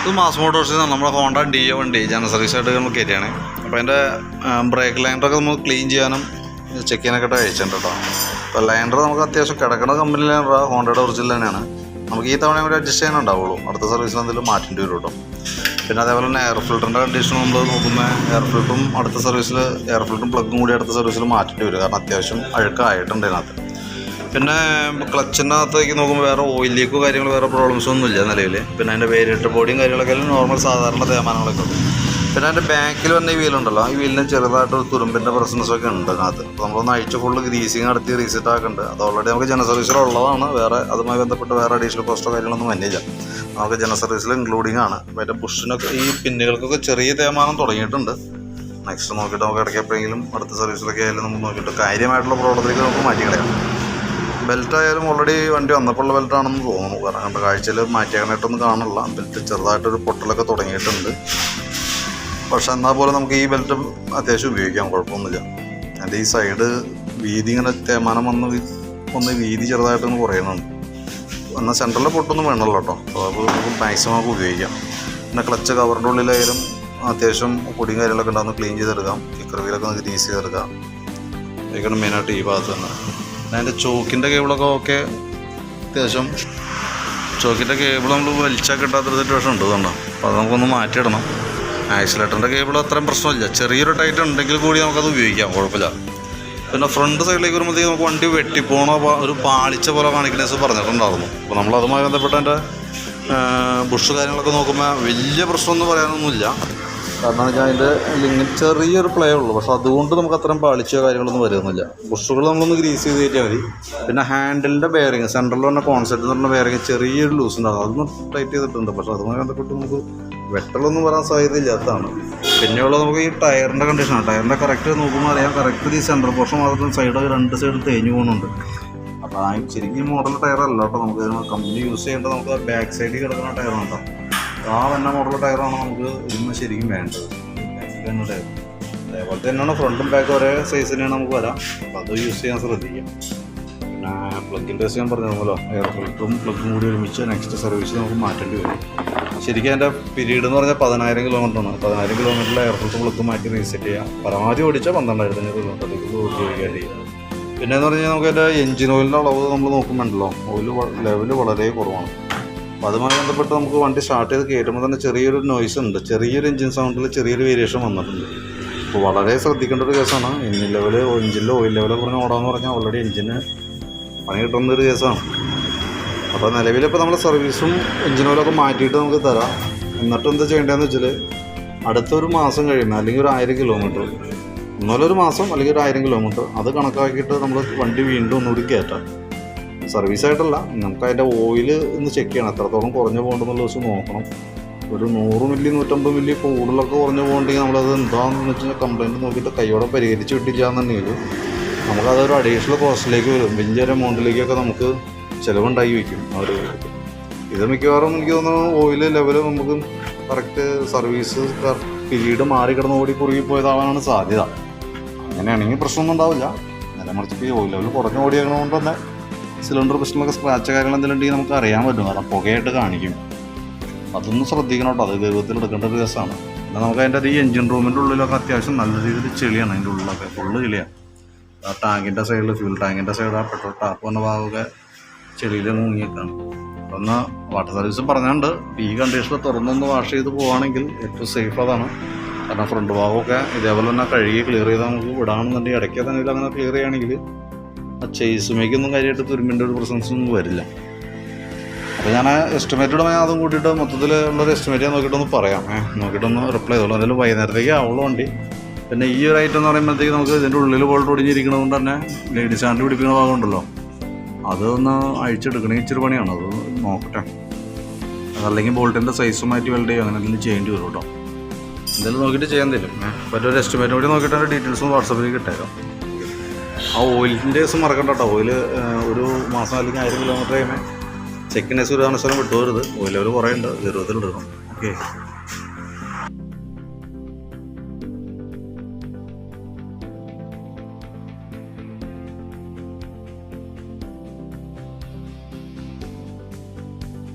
ഇത് മാസ് മോട്ടോഴ്സിൽ നിന്ന് നമ്മുടെ ഹോണ്ട ഡി എ വണ്ടി ജനറൽ സർവീസ് ആയിട്ട് നമ്മൾ കയറ്റിയാണ് അപ്പോൾ അതിന്റെ ബ്രേക്ക് ലൈൻഡറൊക്കെ നമുക്ക് ക്ലീൻ ചെയ്യാനും ചെക്ക് ചെയ്യാനൊക്കെ അയച്ചിട്ടുണ്ട് കേട്ടോ. അപ്പോൾ ലൈൻഡർ നമുക്ക് അത്യാവശ്യം കിടക്കുന്ന കമ്പനി ലൈൻഡർ ഹോണ്ടയുടെ ഒറിജിനൽ തന്നെയാണ്. നമുക്ക് ഈ തവണ കൂടി അഡ്ജസ്റ്റ് ചെയ്യാനുണ്ടാവുള്ളൂ അടുത്ത സർവീസിൽ എന്തെങ്കിലും മാറ്റേണ്ടി വരും കേട്ടോ. പിന്നെ അതേപോലെ തന്നെ എയർ ഫിൽറ്ററിന്റെ കണ്ടീഷൻ നമ്മൾ നോക്കുമ്പോൾ എയർ ഫിൽറ്ററും അടുത്ത സർവീസിൽ എയർ ഫിൽറ്ററും പ്ലഗും കൂടി അടുത്ത സർവീസിൽ മാറ്റേണ്ടി വരും. കാരണം അത്യാവശ്യം അഴുക്കായിട്ടുണ്ട് ഇതിനകത്ത്. പിന്നെ ക്ലച്ചിനകത്തേക്ക് നോക്കുമ്പോൾ വേറെ ഓയിൽ ലീക്കോ കാര്യങ്ങൾ വേറെ പ്രോബ്ലംസ് ഒന്നും ഇല്ല നിലവിൽ പിന്നെ അതിന്റെ വേരിയേറ്റർ ബോഡിയും കാര്യങ്ങളൊക്കെ നോർമൽ സാധാരണ തേമാനങ്ങളൊക്കെ ഉണ്ട്. പിന്നെ അതിന്റെ ബാക്കിൽ വന്ന ഈ വീലുണ്ടല്ലോ ഈ വീലിന് ചെറുതായിട്ട് ഒരു തുരുമ്പിന്റെ പ്രശ്നസൊക്കെ ഉണ്ട് അതിനകത്ത് അപ്പോൾ നമ്മളൊന്ന് അഴിച്ച് ഫുള്ള് ഗ്രീസിങ് നടത്തി റീസെറ്റ് ആക്കുന്നുണ്ട് അത് ഓൾറെഡി നമുക്ക് ജന സർവീസിൽ ഉള്ളതാണ്. വേറെ അതുമായി ബന്ധപ്പെട്ട് വേറെ അഡീഷണൽ കോസ്റ്റോ കാര്യങ്ങളൊന്നും വന്നില്ല. നമുക്ക് ജന സർവീസിൽ ഇൻക്ലൂഡിങ് ആണ്. അപ്പോൾ അതിന്റെ ബുഷിനൊക്കെ ഈ പിന്നുകൾക്കൊക്കെ ചെറിയ തേമാനം തുടങ്ങിയിട്ടുണ്ട്. നെക്സ്റ്റ് നോക്കിയിട്ട് നമുക്ക് ഇടയ്ക്ക് എപ്പോഴെങ്കിലും അടുത്ത സർവീസിലൊക്കെ ആയാലും നമുക്ക് നോക്കിയിട്ട് കാര്യമായിട്ടുള്ള പ്രോബ്ലത്തിലേക്ക് നമുക്ക് മാറ്റി കളയാം. ബെൽറ്റ് ആയാലും ഓൾറെഡി വണ്ടി വന്നപ്പോഴുള്ള ബെൽറ്റ് ആണെന്ന് തോന്നുന്നു. കാരണം കണ്ട കാഴ്ചയിൽ മാറ്റിയാനായിട്ടൊന്നും കാണില്ല ബെൽറ്റ് ചെറുതായിട്ടൊരു പൊട്ടലൊക്കെ തുടങ്ങിയിട്ടുണ്ട്. പക്ഷെ എന്നാൽ പോലും നമുക്ക് ഈ ബെൽറ്റ് അത്യാവശ്യം ഉപയോഗിക്കാം കുഴപ്പമൊന്നുമില്ല. എന്റെ ഈ സൈഡ് വീതി ഇങ്ങനെ തേമാനം വന്ന് ഒന്ന് വീതി ചെറുതായിട്ടൊന്ന് കുറയുന്നുണ്ട് എന്നാൽ സെന്ററിലെ പൊട്ടൊന്നും വേണമല്ലോ കേട്ടോ. അപ്പോൾ അത് നമുക്ക് മാക്സിമം നമുക്ക് ഉപയോഗിക്കാം. പിന്നെ ക്ലച്ച് കവറിന്റെ ഉള്ളിലായാലും അത്യാവശ്യം പൊടിയും കാര്യങ്ങളൊക്കെ ഉണ്ടാകുന്ന ക്ലീൻ ചെയ്തെടുക്കാം. കിക്കർ വീലൊക്കെ ഒന്ന് ഗ്രീസ് ചെയ്തെടുക്കാം. ഇതൊക്കെയാണ് മെയിനായിട്ട് ഈ ഭാഗത്ത് തന്നെ. അതിന്റെ ചോക്കിന്റെ കേബിളൊക്കെ ഓക്കെ. അത്യാവശ്യം ചോക്കിന്റെ കേബിൾ നമ്മൾ വലിച്ചാൽ കിട്ടാത്തൊരു സിറ്റുവേഷൻ ഉണ്ട് അതുകൊണ്ടോ അപ്പോൾ അത് നമുക്കൊന്ന് മാറ്റിയിടണം. ആക്സിലേറ്ററിന്റെ കേബിൾ അത്രയും പ്രശ്നമില്ല. ചെറിയൊരു ടൈറ്റ് ഉണ്ടെങ്കിൽ കൂടി നമുക്കത് ഉപയോഗിക്കാം കുഴപ്പമില്ല. പിന്നെ ഫ്രണ്ട് സൈഡിലേക്ക് വരുമ്പോഴത്തേക്ക് നമുക്ക് വണ്ടി വെട്ടിപ്പോണ ഒരു പാളിച്ച പോലെ കാണിക്കണേസ് പറഞ്ഞിട്ടുണ്ടായിരുന്നു. അപ്പോൾ നമ്മളതുമായി ബന്ധപ്പെട്ട എന്റെ ബുഷ് കാര്യങ്ങളൊക്കെ നോക്കുമ്പോൾ വലിയ പ്രശ്നമൊന്നും പറയാനൊന്നുമില്ല. കാരണം വെച്ചാൽ അതിന്റെ ചെറിയൊരു പ്ലേ ഉള്ളൂ. പക്ഷെ അതുകൊണ്ട് നമുക്ക് അത്രയും പാളിച്ചോ കാര്യങ്ങളൊന്നും വരുന്നില്ല. ബുഷുകൾ നമ്മളൊന്ന് ഗ്രീസ് ചെയ്ത് കയറ്റിയാൽ മതി. പിന്നെ ഹാൻഡിലിന്റെ ബെയറിങ് സെൻട്രലിൽ തന്നെ കോൺസെപ്റ്റ് എന്ന് പറഞ്ഞ ബെയറിങ് ചെറിയൊരു ലൂസ് ഉണ്ടാകും അതൊന്ന് ടൈറ്റ് ചെയ്തിട്ടുണ്ട്. പക്ഷെ അതുമായി ബന്ധപ്പെട്ട് നമുക്ക് വെട്ടലൊന്നും വരാൻ സാധ്യതയില്ലാത്തതാണ് പിന്നെയുള്ളത് നമുക്ക് ഈ ടയറിന്റെ കണ്ടീഷനാണ് ടയറിന്റെ കറക്റ്റ് നോക്കുമ്പോൾ അറിയാം. കറക്റ്റ് ഈ സെൻട്രൽ പോർഷൻ മാത്രം സൈഡ് രണ്ട് സൈഡ് തേഞ്ഞു പോകുന്നുണ്ട് അപ്പോൾ ശരിക്കും മോഡൽ ടയർ അല്ല കേട്ടോ. നമുക്ക് കമ്പനി യൂസ് ചെയ്യേണ്ടത്. നമുക്ക് ബാക്ക് സൈഡിൽ കിടക്കുന്ന ടയറാണ് കേട്ടോ. ആ വന്ന മോഡൽ ടയറാണ് നമുക്ക് ഇതിന് ശരിക്കും വേണ്ടത്? തന്നെ ടയർ അതേപോലെ തന്നെയാണ് ഫ്രണ്ടും ബാക്കും ഒരേ സൈസ് തന്നെയാണ് നമുക്ക് വരാം. അപ്പോൾ അത് യൂസ് ചെയ്യാൻ ശ്രദ്ധിക്കാം. പിന്നെ പ്ലഗിന്റെ ഞാൻ പറഞ്ഞല്ലോ എയർ ഫിൽറ്ററും പ്ലഗും കൂടി ഒരുമിച്ച് നെക്സ്റ്റ് സർവീസ് നമുക്ക് മാറ്റേണ്ടി വരും. ശരിക്കും എന്റെ പീരീഡ് എന്ന് പറഞ്ഞാൽ പതിനായിരം കിലോമീറ്ററാണ് പതിനായിരം കിലോമീറ്ററിൽ എയർ ഫിൽറ്റർ പ്ലഗ് മാറ്റി റീസെറ്റ് ചെയ്യാം. പരമാവധി ഓടിച്ചാൽ പന്ത്രണ്ടായിരത്തി അഞ്ഞൂറ് കിലോമീറ്ററിലേക്ക് ഉപയോഗിക്കാൻ ചെയ്യാം. പിന്നെ എന്ന് പറഞ്ഞാൽ നമുക്ക് എന്റെ എഞ്ചിൻ ഓയിലിന്റെ അളവ് നമ്മൾ നോക്കുമ്പോണ്ടല്ലോ ഓയിൽ ലെവൽ വളരെ കുറവാണ്. അപ്പോൾ അതുമായി ബന്ധപ്പെട്ട് നമുക്ക് വണ്ടി സ്റ്റാർട്ട് ചെയ്ത് കയറ്റുമ്പോൾ തന്നെ ചെറിയൊരു നോയ്സ് ഉണ്ട്. ചെറിയൊരു എഞ്ചിൻ സൗണ്ടിൽ ചെറിയൊരു വേരിയേഷൻ വന്നിട്ടുണ്ട്. അപ്പോൾ വളരെ ശ്രദ്ധിക്കേണ്ട ഒരു കേസാണ് എഞ്ചിൻ ലെവൽ എഞ്ചിനിൽ ഓയിൽ ലെവൽ കുറഞ്ഞ് ഓടാന്ന് പറഞ്ഞാൽ ഓൾറെഡി എഞ്ചിന് പണി കിട്ടുന്ന ഒരു കേസാണ് അപ്പോൾ നിലവിലിപ്പോൾ നമ്മൾ സർവീസും എഞ്ചിൻ ഓയിലൊക്കെ മാറ്റിയിട്ട് നമുക്ക് തരാം. എന്നിട്ട് എന്താ ചെയ്യേണ്ടതെന്ന് വെച്ചാൽ അടുത്തൊരു മാസം കഴിയുമ്പോൾ അല്ലെങ്കിൽ ഒരു ആയിരം കിലോമീറ്റർ ഒന്നുമല്ല ഒരു മാസം അല്ലെങ്കിൽ ഒരു ആയിരം കിലോമീറ്റർ അത് കണക്കാക്കിയിട്ട് നമ്മൾ വണ്ടി വീണ്ടും ഒന്നുകൂടി കയറ്റാം സർവീസ് ആയിട്ടല്ല നമുക്ക് അതിന്റെ ഓയിൽ ഒന്ന് ചെക്ക് ചെയ്യണം. എത്രത്തോളം കുറഞ്ഞു പോകണ്ടെന്നുള്ള ദിവസം നോക്കണം. ഒരു നൂറ് മില്ലി നൂറ്റമ്പത് മില്ലി കൂടുതലൊക്കെ കുറഞ്ഞു പോകണ്ടെങ്കിൽ നമ്മളത് എന്താണെന്ന് വെച്ച് കഴിഞ്ഞാൽ കംപ്ലയിന്റ് നോക്കിയിട്ട് കൈയോടെ പരിഹരിച്ച് കിട്ടില്ല എന്നുണ്ടെങ്കിൽ നമുക്കതൊരു അഡീഷണൽ കോസ്റ്റിലേക്ക് വരും. വലിയൊരു എമൗണ്ടിലേക്കൊക്കെ നമുക്ക് ചിലവുണ്ടായി വയ്ക്കും. അവർ ഇത് മിക്കവാറും എനിക്ക് തോന്നുന്നു ഓയിൽ ലെവൽ നമുക്ക് കറക്റ്റ് സർവീസ് പീരീഡ് മാറി കിടന്ന് ഓടി കുറുകി പോയതാവാനാണ് സാധ്യത. അങ്ങനെയാണെങ്കിൽ പ്രശ്നമൊന്നും ഉണ്ടാവില്ല. നേരെ ഓയിൽ ലെവൽ കുറഞ്ഞ് കൊണ്ട് തന്നെ സിലിണ്ടർ പ്രശ്നമൊക്കെ സ്ക്രാച്ച് കാര്യങ്ങൾ എന്തെങ്കിലും ഉണ്ടെങ്കിൽ നമുക്ക് അറിയാൻ പറ്റും. കാരണം പുകയായിട്ട് കാണിക്കും. അതൊന്നും ശ്രദ്ധിക്കണം കേട്ടോ. അത് ഗർഭത്തിൽ എടുക്കേണ്ട ഒരു കേസാണ് എന്നാൽ നമുക്ക് അതിന്റെ ഈ എഞ്ചിൻ റൂമിന്റെ ഉള്ളിലൊക്കെ അത്യാവശ്യം നല്ല രീതിയിൽ ചെളിയാണ്. അതിന്റെ ഉള്ളിലൊക്കെ ഫുള്ള് ചെളിയാണ് ആ ടാങ്കിന്റെ സൈഡിൽ ഫ്യൂൽ ടാങ്കിന്റെ സൈഡ് ആ പെട്രോൾ ടാപ്പ് വന്ന ഭാഗമൊക്കെ ചെളിയിൽ മുങ്ങിയേക്കാണ്. ഒന്ന് വാട്ടർ സർവീസും പറഞ്ഞുണ്ട് ഈ കണ്ടീഷനിൽ തുറന്നൊന്ന് വാഷ് ചെയ്ത് പോവുകയാണെങ്കിൽ ഏറ്റവും സേഫ് അതാണ്. കാരണം ഫ്രണ്ട് ഭാഗമൊക്കെ ഇതേപോലെ തന്നെ കഴുകി ക്ലിയർ ചെയ്താൽ നമുക്ക് വിടാണെന്നുണ്ടെങ്കിൽ ഇടയ്ക്ക് തന്നെ അങ്ങനെ ക്ലിയർ ചെയ്യുകയാണെങ്കിൽ ചേസുമേക്കൊന്നും കാര്യമായിട്ട് തുരുമ്പിന്റെ ഒരു പ്രസൻസ് ഒന്നും വരില്ല. അപ്പോൾ ഞാൻ എസ്റ്റിമേറ്റഡ് ഞാൻ അതും കൂട്ടിയിട്ട് മൊത്തത്തിൽ ഉള്ളൊരു എസ്റ്റിമേറ്റ് ഞാൻ നോക്കിയിട്ടൊന്ന് പറയാം. ഏഹ് നോക്കിയിട്ടൊന്ന് റിപ്ലൈ ചെയ്തോളൂ. എന്തായാലും വൈകുന്നേരത്തേക്ക് ആവുള്ളൂ വണ്ടി. പിന്നെ ഈ ഒരു ഐറ്റം എന്ന് പറയുമ്പോഴത്തേക്ക് നമുക്ക് ഇതിന്റെ ഉള്ളിൽ ബോൾട്ട് ഒടിഞ്ഞിരിക്കുന്നത് കൊണ്ട് തന്നെ ലേഡീസ് ഹാൻഡ് പിടിപ്പിക്കുന്ന ഭാഗമുണ്ടല്ലോ അതൊന്ന് അഴിച്ചെടുക്കണമെങ്കിൽ ഇച്ചിരി പണിയാണ്. അത് നോക്കട്ടെ. അതല്ലെങ്കിൽ ബോൾട്ടിന്റെ സൈസ് മാറ്റി വെൽഡ് ചെയ്യും അങ്ങനെ എന്തെങ്കിലും ചെയ്യേണ്ടി വരും കേട്ടോ. എന്തായാലും നോക്കിയിട്ട് ചെയ്യാൻ തരും. മറ്റൊരു എസ്റ്റിമേറ്റ് കൂടി നോക്കിയിട്ട് ഡീറ്റെയിൽസും വാട്സപ്പിലേക്ക് കിട്ടേക്കാം ആ ഓയിലിന്റെ ദിവസം മറക്കണ്ട കേട്ടോ ഓയിൽ ഒരു മാസം അല്ലെങ്കിൽ ആയിരം കിലോമീറ്റർ കഴിയുമ്പോൾ ചെക്കിന്റെ ഒരു കാരണവശാലും വിട്ടുപോരുത് ഓയിൽ ലെവൽ കുറേ ഉണ്ട് ഇടണം ഓക്കെ.